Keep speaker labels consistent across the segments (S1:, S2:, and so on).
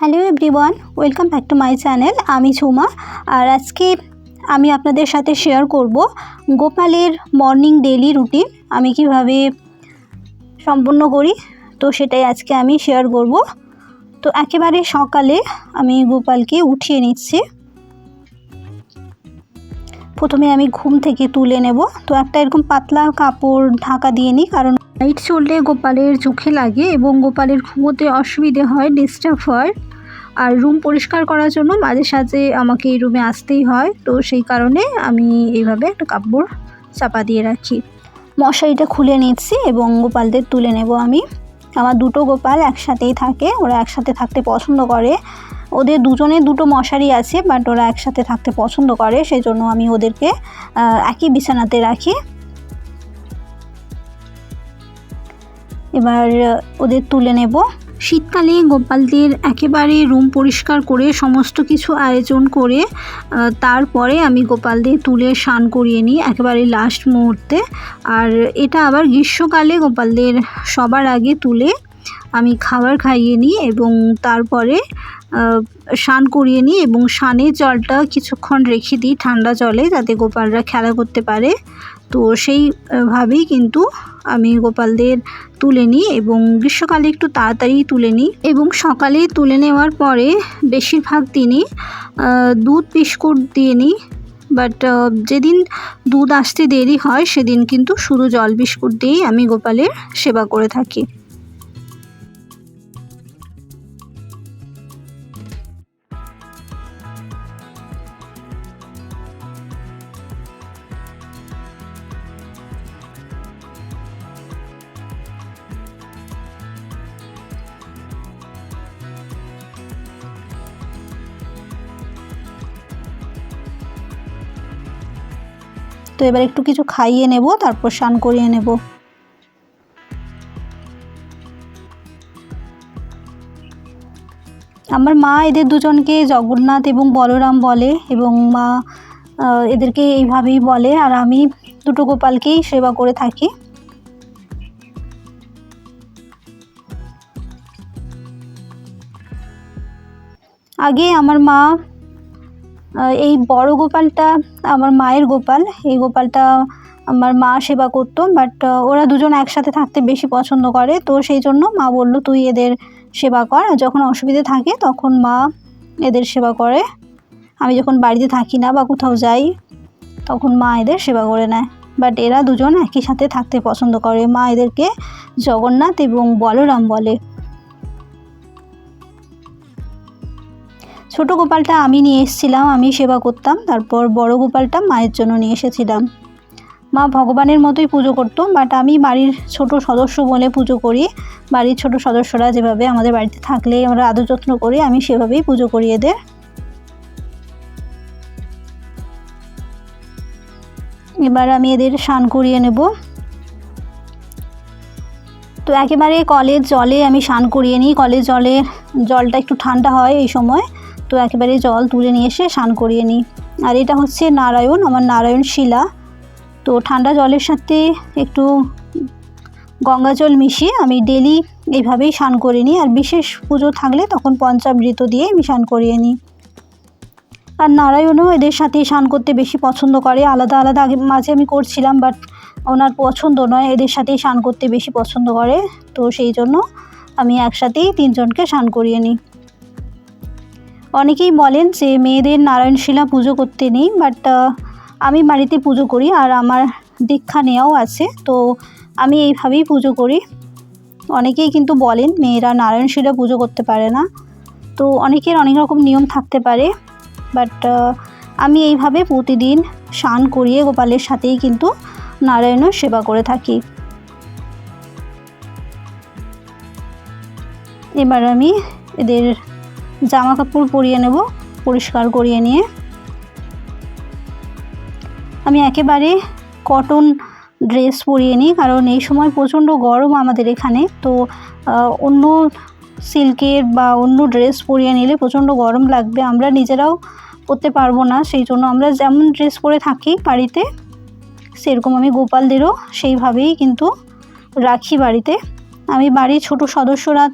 S1: Hello everyone welcome back to my channel আমি ঝুমা আর আজকে আমি আপনাদের সাথে শেয়ার করব গোপালের মর্নিং ডেলি রুটিন আমি কীভাবে সম্পূর্ণ করি, তো সেটাই আজকে আমি শেয়ার করব। তো একেবারে সকালে আমি গোপালকে উঠিয়ে নিচ্ছি। প্রথমে আমি ঘুম থেকে তুলে নেব। তো একটা এরকম পাতলা কাপড় ঢাকা দিয়ে নিই, কারণ লাইট চললে গোপালের চোখে লাগে এবং গোপালের ঘুমোতে অসুবিধে হয় ডিস্টার্ব হয়। আর রুম পরিষ্কার করার জন্য মাঝে সাঝে আমাকে এই রুমে আসতেই হয়। তো সেই কারণে আমি এইভাবে একটা কাপড় চাপা দিয়ে রাখি। মশারিটা খুলে নিচ্ছি এবং গোপালদের তুলে নেব আমি। আমার দুটো গোপাল একসাথেই থাকে, ওরা একসাথে থাকতে পছন্দ করে। ওদের দুজনের দুটো মশারি আছে বাট ওরা একসাথে থাকতে পছন্দ করে সেই জন্য আমি ওদেরকে একই বিছানাতে রাখি। এবার ওদের তুলে নেব। শীতকালে গোপালদের একেবারে রুম পরিষ্কার করে সমস্ত কিছু আয়োজন করে তারপরে আমি গোপালদের তুলে স্নান করিয়ে নিই একেবারে লাস্ট মুহূর্তে। আর এটা আবার গ্রীষ্মকালে গোপালদের সবার আগে তুলে আমি খাবার খাইয়ে নিই এবং তারপরে স্নান করিয়ে নিই এবং স্নানের জলটা কিছুক্ষণ রেখে দিই ঠান্ডা জলে যাতে গোপালরা খেলা করতে পারে। তো সেইভাবেই কিন্তু আমি গোপালদের তুলে নিই এবং গ্রীষ্মকালে একটু তাড়াতাড়ি তুলে নিই এবং সকালে তুলে নেওয়ার পরে বেশিরভাগ দিনই দুধ বিস্কুট দিয়ে নিই। বাট যেদিন দুধ আসতে দেরি হয়, সেদিন কিন্তু শুধু জল বিস্কুট দিয়েই আমি গোপালের সেবা করে থাকি। তো এবার একটু কিছু খাইয়ে নেব, তারপর স্নান করিয়ে নেব। আমার মা এদের দুজনকে জগন্নাথ এবং বলরাম বলে এবং মা এদেরকে এইভাবেই বলে আর আমি দুটো গোপালকেই সেবা করে থাকি। আগে আমার মা এই বড় গোপালটা আমার মায়ের গোপাল। এই গোপালটা আমার মা সেবা করতো বাট ওরা দুজন একসাথে থাকতে বেশি পছন্দ করে। তো সেই জন্য মা বলল, তুই এদের সেবা কর। যখন অসুবিধে থাকে তখন মা এদের সেবা করে। আমি যখন বাড়িতে থাকি না বা কোথাও যাই, তখন মা এদের সেবা করে নেয়। বাট এরা দুজন একই সাথে থাকতে পছন্দ করে। মা এদেরকে জগন্নাথ এবং বলরাম বলে। ছোট গোপালটা আমি নিয়ে এসেছিলাম, আমি সেবা করতাম, তারপর বড় গোপালটা মায়ের জন্য নিয়ে এসেছিলাম। মা ভগবানের মতোই পুজো করতো বাট আমি বাড়ির ছোট সদস্য বলে পুজো করি। বাড়ির ছোট সদস্যরা যেভাবে আমাদের বাড়িতে থাকলে আমরা আদর যত্ন করি, আমি সেভাবেই পুজো করি এদের। এবার আমি এদের স্নান করিয়ে নেব। তো একেবারে কলের জলে আমি স্নান করিয়ে নিই, কলের জলে জলটা একটু ঠান্ডা হয় এই সময়। তো একেবারে জল তুলে নিয়ে এসে স্নান করিয়ে নিই। আর এটা হচ্ছে নারায়ণ, আমার নারায়ণ শিলা। তো ঠান্ডা জলের সাথে একটু গঙ্গা জল মিশিয়ে আমি ডেলি এইভাবেই স্নান করে নিই। আর বিশেষ পুজো থাকলে তখন পঞ্চামৃত দিয়ে আমি স্নান করিয়ে নিই। আর নারায়ণও এদের সাথে স্নান করতে বেশি পছন্দ করে। আলাদা আলাদা আগে মাঝে আমি করছিলাম, বাট ওনার পছন্দ নয়। এদের সাথেই স্নান করতে বেশি পছন্দ করে। তো সেই জন্য আমি একসাথেই তিনজনকে স্নান করিয়ে নিই। অনেকেই বলেন যে মেয়েদের নারায়ণশিলা পুজো করতে নেই বাট আমি বাড়িতে পুজো করি আর আমার দীক্ষা নেওয়াও আছে, তো আমি এইভাবেই পুজো করি। অনেকেই কিন্তু বলেন মেয়েরা নারায়ণশিলা পুজো করতে পারে না, তো অনেকের অনেক রকম নিয়ম থাকতে পারে বাট আমি এইভাবে প্রতিদিন স্নান করিয়ে গোপালের সাথেই কিন্তু নারায়ণের সেবা করে থাকি। এবার আমি এদের জামা কাপড় পরিয়ে নেব, পরিষ্কার করিয়ে নিয়ে। আমি একেবারে কটন ড্রেস পরিয়ে নিই, কারণ এই সময় প্রচণ্ড গরম আমাদের এখানে। তো অন্য সিল্কের বা অন্য ড্রেস পরিয়ে নিলে প্রচণ্ড গরম লাগবে, আমরা নিজেরাও পরতে পারব না। সেই জন্য আমরা যেমন ড্রেস পরে থাকি বাড়িতে, সেরকম আমি গোপালদেরও সেইভাবেই কিন্তু রাখি বাড়িতে। আমি বাড়ির ছোট সদস্যরা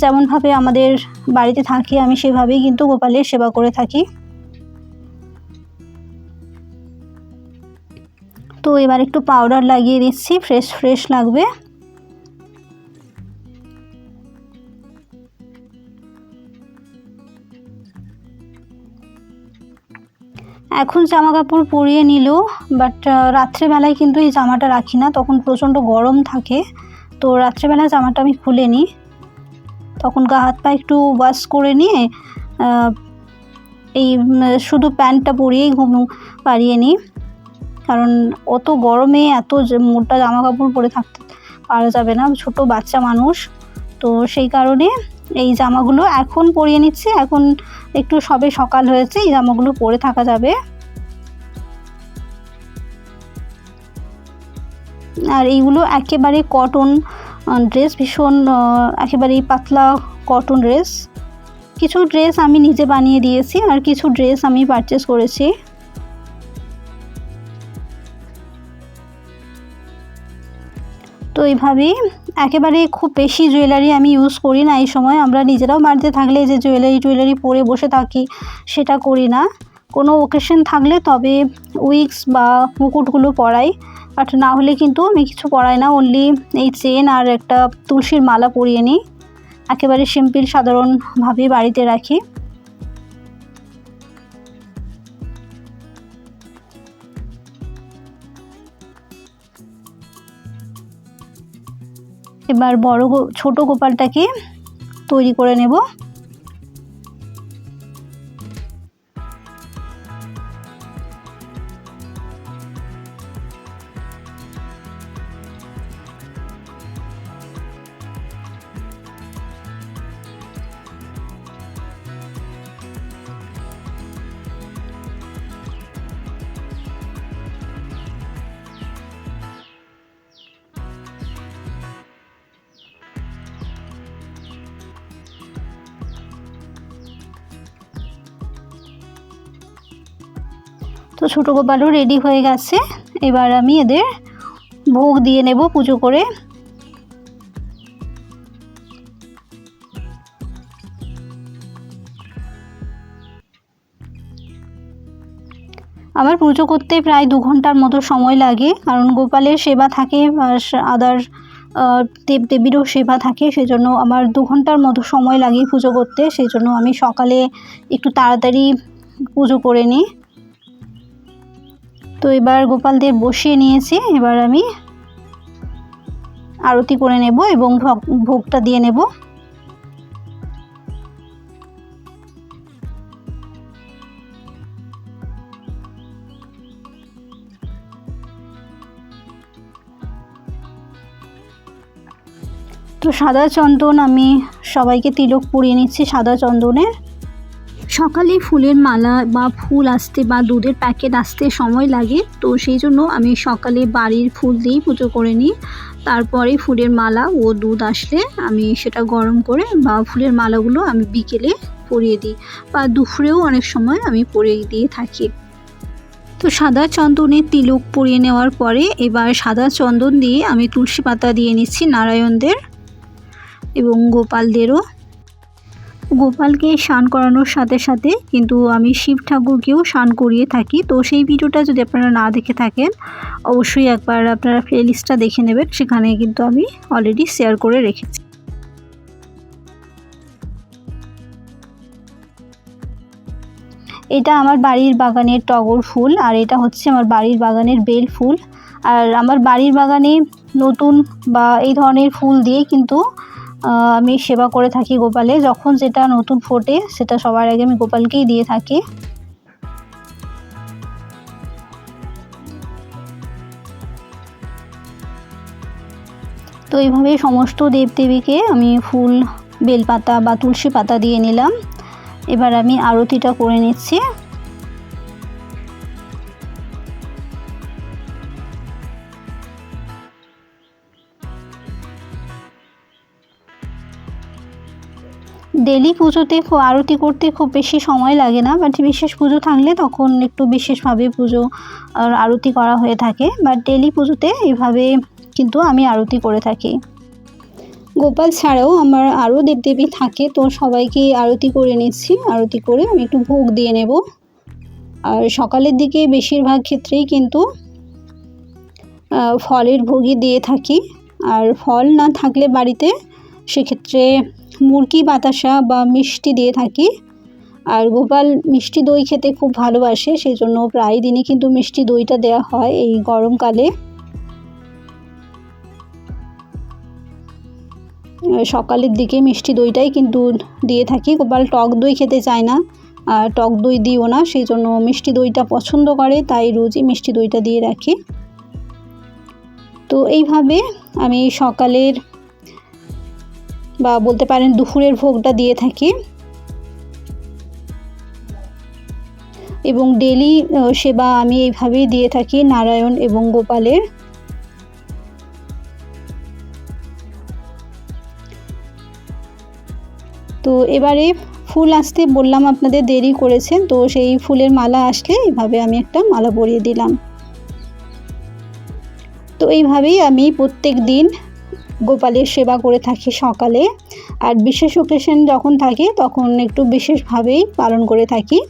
S1: যেমনভাবে আমাদের বাড়িতে থাকি, আমি সেভাবেই কিন্তু গোপালের সেবা করে থাকি। তো এবার একটু পাউডার লাগিয়ে দিচ্ছি ফ্রেশ ফ্রেশ লাগবে। এখন জামা কাপড় পরিয়ে নিল বাট রাত্রেবেলায় কিন্তু এই জামাটা রাখি না, তখন প্রচণ্ড গরম থাকে। তো রাত্রেবেলা জামাটা আমি খুলে নিই। তখন গা হাত পা একটু ওয়াশ করে নিয়ে এই শুধু প্যান্টটা পরিয়েই ঘুম পারিয়ে নিই। কারণ অত গরমে এত মোটা জামা কাপড় পরে থাকতে পারা যাবে না, ছোট বাচ্চা মানুষ। তো সেই কারণে এই জামাগুলো এখন পরিয়ে নিচ্ছে, এখন একটু সবে সকাল হয়েছে, এই জামাগুলো পরে থাকা যাবে। আর এইগুলো একেবারে কটন ড্রেস ভীষণ একেবারেই পাতলা কটন ড্রেস কিছু ড্রেস আমি নিজে বানিয়ে দিয়েছি আর কিছু ড্রেস আমি পারচেস করেছি। তো এইভাবেই একেবারে খুব বেশি জুয়েলারি আমি ইউজ করি না এই সময়। আমরা নিজেরাও বাড়িতে থাকলে যে জুয়েলারি টুয়েলারি পরে বসে থাকি, সেটা করি না। কোনো ওকেশন থাকলে তবে উইক্স বা মুকুটগুলো পরাই। বাট না হলে কিন্তু আমি কিছু পরাই না অনলি এই চেন আর একটা তুলসীর মালা পরিয়ে নিই। একেবারে সিম্পল সাধারণভাবে বাড়িতে রাখি। এবার বড় ছোট গোপালটাকে তৈরি করে নেব। তো ছোটো গোপালও রেডি হয়ে গেছে। এবার আমি এদের ভোগ দিয়ে নেব পুজো করে। আমার পুজো করতে প্রায় দু ঘণ্টার মতো সময় লাগে, কারণ গোপালের সেবা থাকে আদার দেব দেবীরও সেবা থাকে, সেজন্য আমার দু ঘণ্টার মতো সময় লাগে পুজো করতে সেই জন্য আমি সকালে একটু তাড়াতাড়ি পুজো করে নিই। তো এবার গোপালদের বসিয়ে নিয়েছি। এবার আমি আরতি করে নেব এবং ভোগটা দিয়ে নেব। তো সাদা চন্দন আমি সবাইকে তিলক পুড়িয়ে নিচ্ছি সাদা চন্দনের। সকালে ফুলের মালা বা ফুল আসতে বা দুধের প্যাকেট আসতে সময় লাগে। তো সেই জন্য আমি সকালে বাড়ির ফুল দিয়েই পুজো করে নিই। তারপরে ফুলের মালা ও দুধ আসলে আমি সেটা গরম করে বা ফুলের মালাগুলো আমি বিকেলে পরিয়ে দিই বা দুপুরেও অনেক সময় আমি পরিয়ে দিয়ে থাকি। তো সাদা চন্দনে তিলক পরিয়ে নেওয়ার পরে এবার সাদা চন্দন দিয়ে আমি তুলসী পাতা দিয়ে নিচ্ছি নারায়ণদের এবং গোপালদেরও। গোপালকে স্নান করানোর সাথে সাথে কিন্তু আমি শিব ঠাকুরকেও স্নান করিয়ে থাকি। তো সেই ভিডিওটা যদি আপনারা না দেখে থাকেন, অবশ্যই একবার আপনারা প্লেলিস্টটা দেখে নেবেন। সেখানে কিন্তু আমি অলরেডি শেয়ার করে রেখেছি। এটা আমার বাড়ির বাগানের টগর ফুল আর এটা হচ্ছে আমার বাড়ির বাগানের বেল ফুল। আর আমার বাড়ির বাগানে নতুন বা এই ধরনের ফুল দিয়ে কিন্তু আমি সেবা করে থাকি গোপালে। যখন যেটা নতুন ফোটে, সেটা সবার আগে আমি গোপালকেই দিয়ে থাকি। তো এইভাবে সমস্ত দেবদেবীকে আমি ফুল, বেলপাতা বা তুলসী পাতা দিয়ে নিলাম। এবার আমি আরতিটা করে নিচ্ছি। ডেলি পুজোতে আরতি করতে খুব বেশি সময় লাগে না বাট বিশেষ পুজো থাকলে তখন একটু বিশেষভাবে পুজো আর আরতি করা হয়ে থাকে বাট ডেলি পুজোতে এইভাবে কিন্তু আমি আরতি করে থাকি। গোপাল ছাড়াও আমার আরও দেবদেবী থাকে, তো সবাইকে আরতি করে নিচ্ছি, আরতি করে আমি একটু ভোগ দিয়ে নেব। আর সকালের দিকে বেশিরভাগ ক্ষেত্রেই কিন্তু ফলের ভোগই দিয়ে থাকি, আর ফল না থাকলে বাড়িতে সেক্ষেত্রে মুরগি, বাতাসা বা মিষ্টি দিয়ে থাকি। আর গোপাল মিষ্টি দই খেতে খুব ভালোবাসে সেই জন্য প্রায় দিনই কিন্তু মিষ্টি দইটা দেওয়া হয় এই গরমকালে। সকালের দিকে মিষ্টি দইটাই কিন্তু দিয়ে থাকি। গোপাল টক দই খেতে চায় না, আর টক দই দিও না সেই জন্য মিষ্টি দইটা পছন্দ করে, তাই রোজই মিষ্টি দইটা দিয়ে রাখি। তো এইভাবে আমি সকালের বা বলতে পারেন দুপুরের ভোগটা দিয়ে থাকি। এবং ডেলি সেবা আমি এইভাবেই দিয়ে থাকি নারায়ণ এবং গোপালের। তো এবারে ফুল আসতে বললাম আপনাদের দেরি করেছেন তো সেই ফুলের মালা আসলে এইভাবে আমি একটা মালা পরিয়ে দিলাম। তো এইভাবেই আমি প্রত্যেক দিন গোপালের সেবা করে থাকি সকালে। আর বিশেষ ওকেশন যখন থাকে, তখন একটু বিশেষভাবেই পালন করে থাকি।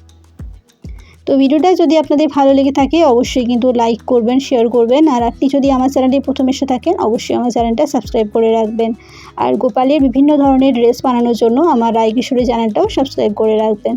S1: তো ভিডিওটা যদি আপনাদের ভালো লেগে থাকে, অবশ্যই কিন্তু লাইক করবেন শেয়ার করবেন। আর আপনি যদি আমার চ্যানেলে প্রথম এসে থাকেন, অবশ্যই আমার চ্যানেলটা সাবস্ক্রাইব করে রাখবেন। আর গোপালের বিভিন্ন ধরনের ড্রেস বানানোর জন্য আমার রায়কিশোরী চ্যানেলটাও সাবস্ক্রাইব করে রাখবেন।